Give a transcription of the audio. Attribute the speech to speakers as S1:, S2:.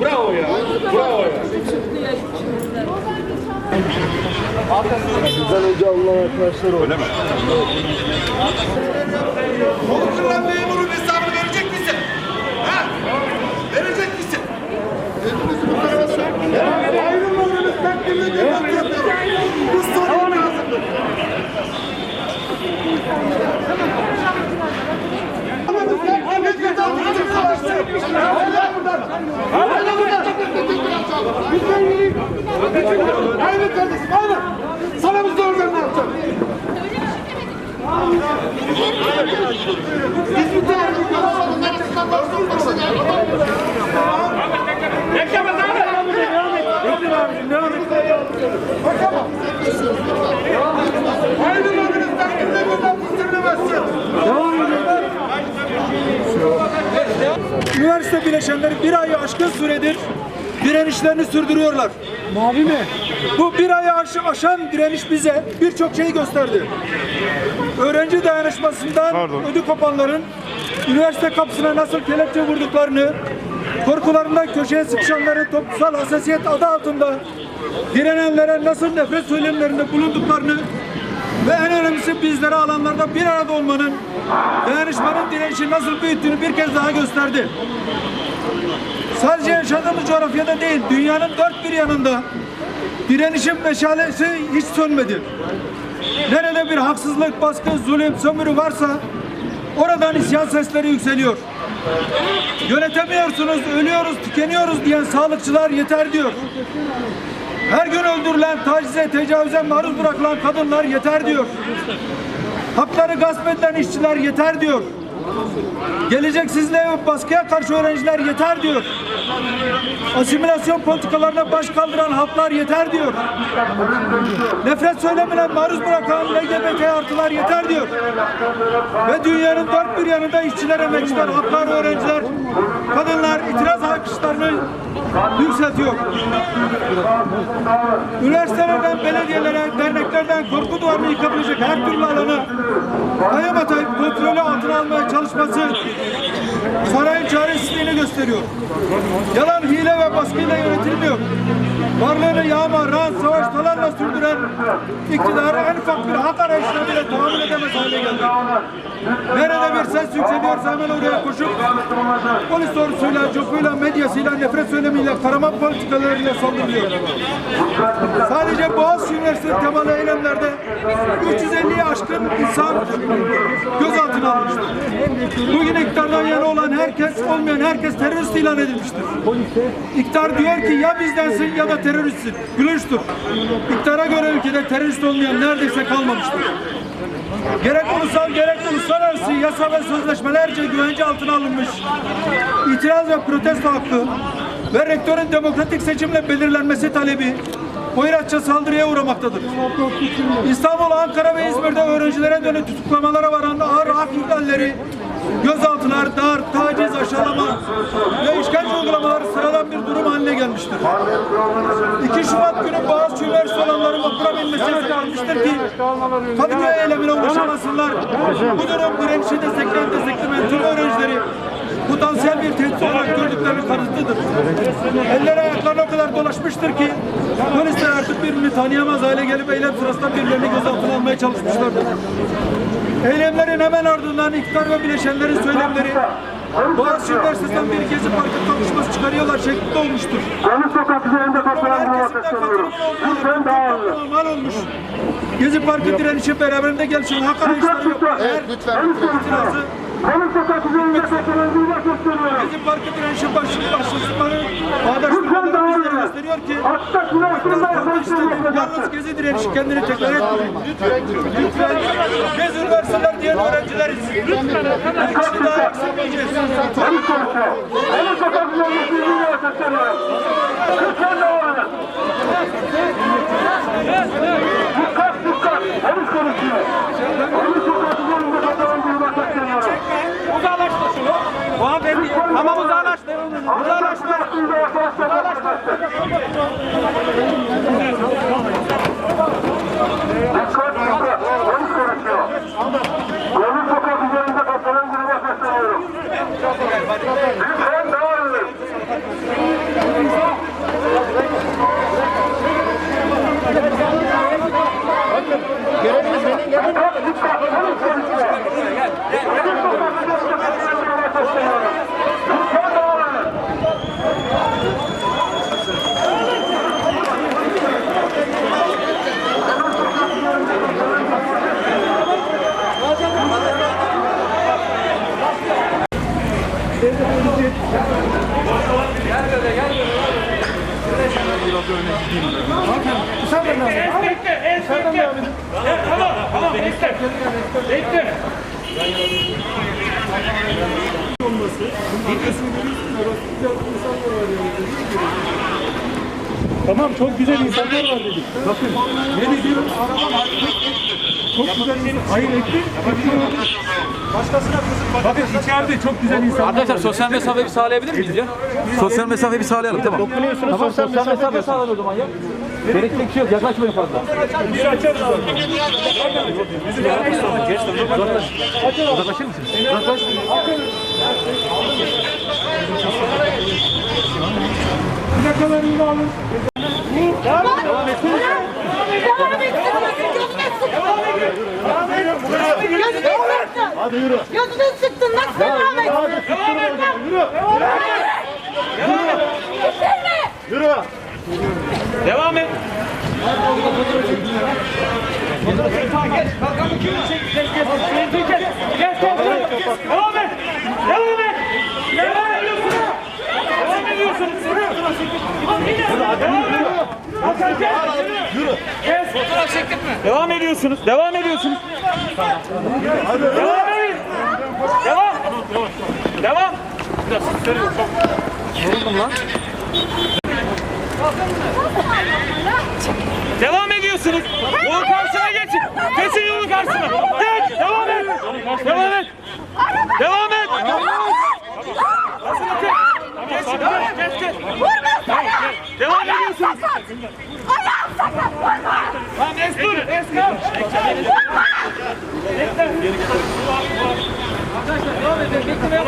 S1: Bravo ya. Bravo ya.
S2: Bizden önce alınan arkadaşlar oldu.
S1: Öyle mi?
S3: Korkulan memurun hesabını verecek misin? Ha? Verecek misin? Ayrılmadınız takdirde devlet yapıyor. Bu sorun lazımdır. Ahmet Vedat Hala buradan. Hala buradan. Lütfen yürüyün. Aynen kardeşim aynen. Sana mı soracağım ne yapacağım? Biz bir tane bir konuşalım.
S4: Üniversite bileşenleri bir ayı aşkın süredir direnişlerini sürdürüyorlar. Mavi mi? Bu bir ayı aş- aşan direniş bize birçok şey gösterdi. Öğrenci dayanışmasından ödü kopanların üniversite kapısına nasıl kelepçe vurduklarını, korkularından köşeye sıkışanların toplumsal hassasiyet adı altında direnenlere nasıl nefret söylemlerinde bulunduklarını ve en önemlisi bizlere alanlarda bir arada olmanın, dayanışmanın direnişi nasıl büyüttüğünü bir kez daha gösterdi. Sadece yaşadığımız coğrafyada değil, dünyanın dört bir yanında direnişin meşalesi hiç sönmedi. Nerede bir haksızlık, baskı, zulüm, sömürü varsa oradan isyan sesleri yükseliyor. Yönetemiyorsunuz, ölüyoruz, tükeniyoruz diyen sağlıkçılar yeter diyor. Her gün öldürülen, tacize, tecavüze maruz bırakılan kadınlar yeter diyor. Hakları gasp edilen işçiler yeter diyor. Geleceksizliğe ve baskıya karşı öğrenciler yeter diyor. Asimilasyon politikalarına baş kaldıran halklar yeter diyor. Nefret söylemine maruz bırakan LGBT artılar yeter diyor. Ve dünyanın dört bir yanında işçiler, emekçiler, halklar, öğrenciler, kadınlar itiraz alkışlarını yükseltiyor. Üniversitelerden, belediyelere, derneklerden korku duvarını yıkabilecek her türlü alanı kayım atayıp kontrolü altına almaya çalışması sarayın çaresizliğini gösteriyor. Yalan, hile ve baskıyla yönetilmiyor. Varlığını yağma, rant, savaş, talanla sürdüren iktidar en ufak bir hak arayışına bile tahammül edemez hale geldi. Nerede bir ses yükseliyorsa hemen oraya koşup polis ordusuyla, copuyla, medyasıyla, nefret söylemiyle, karama politikalarıyla saldırılıyor. Sadece Boğaziçi Üniversitesi temalı eylemlerde 350'ye aşkın insan gözaltına alınmıştır. Bugün iktidardan yana olan herkes, olmayan herkes terörist ilan edilmiştir. İktidar diyor ki ya bizdensin ya da teröristsin. Gülünçtür. İktidara göre ülkede terörist olmayan neredeyse kalmamıştır. Gerek ulusal gerek uluslararası yasa ve sözleşmelerce güvence altına alınmış itiraz ve protesto hakkı ve rektörün demokratik seçimle belirlenmesi talebi Poyrazça saldırıya uğramaktadır. İstanbul, Ankara ve İzmir'de öğrencilere dönük tutuklamalara varan ağır hak ihlalleri, gözaltılar, dar, taciz, aşağılama ve işkence uygulamaları sıradan bir durum haline gelmiştir. 2 Şubat günü Boğaziçi Üniversitesi olanların vapura binmesi yasaklanmıştır ki Kadıköy eylemine ulaşamasınlar. Bu durum direnişi destekleyen desteklemeyen tüm öğrencileri potansiyel bir tehdit olarak gördüklerinin kanıtıdır. Elleri ayaklarına o kadar dolaşmıştır ki polisler artık birbirini tanıyamaz hale gelip eylem sırasında birilerini gözaltına almaya çalışmışlardır. Eylemlerin hemen ardından iktidar ve bileşenlerin söylemleri Boğaziçi Üniversitesi'nden bir gezi parkı konuşması çıkarıyorlar şeklinde olmuştur.
S5: Yeni sokak üzerinde sesleniyorum.
S4: katılımı
S5: Lütfen
S4: olmalı,
S5: dağılın.
S4: normal olmuş. Gezi Parkı direnişi beraberinde gelişen hak arayışları yok. Eğer itirazı
S5: Yeni sokak üzerinde katılan bir sesleniyorum.
S4: Gezi Parkı direnişi başlığı başlıkları bağdaştırmaları bizlere gösteriyor ki
S5: Hatta silahsızlar sesleniyorum.
S4: Yalnız Gezi direnişi kendini tekrar etmiyor. Lütfen, lütfen. Gezi üniversiteler diyen öğrencileriz. Lütfen. Bir kişi daha eksilmeyeceğiz.
S5: Üzerinde bir sesleniyorum. Lütfen dağılın. fazla öne gideyim. Bakın Hüseyin'den devam edin.
S4: Hüseyin'den devam edin. Tamam
S5: tamam bekle. Bekle. Olması. Videosunu görüyorsunuz. Rastlıkta insanlar var
S4: yani. Tamam çok güzel insanlar var dedik. Bakın ne diyorum arabam çok güzel insanlar. Hayır etti. Başkasına kızıp Bakın içeride çok güzel insanlar.
S1: Arkadaşlar sosyal mesafeyi sağlayabilir miyiz ya? Sosyal mesafeyi bir sağlayalım tamam.
S2: Dokunuyorsunuz
S1: Tamam
S2: sosyal
S1: sosyal
S2: mesafe
S1: mesafe sağlayalım o zaman ya. Gerekli bir şey yok yaklaşmayın fazla.
S4: Biz açarız abi.
S1: Uzaklaşır mısınız?
S4: Plakalarını da alın.
S6: Devam et. Gözüne sıktın. Hadi yürü. Gözüne sıktın. Nasıl devam et? Devam et. Yürü. Yürü.
S4: Devam et. Devam et. Devam et. Devam ediyorsun. Devam ediyorsun. Devam et. Hasan gel. Kes. Fotoğraf çektirme. Devam ediyorsunuz. Devam ediyorsunuz. Devam edin. Devam. Devam. Devam ediyorsunuz. Yol karşısına geçin. Kesin yolu karşısına. Geç. Devam et. Devam et. Devam et. Geç, geç, geç. Devam ediyorsunuz.
S1: Ayağım sakat. Vurma. Tamam Estur. Estur. Vurma. Arkadaşlar devam edin. Beklemeyin.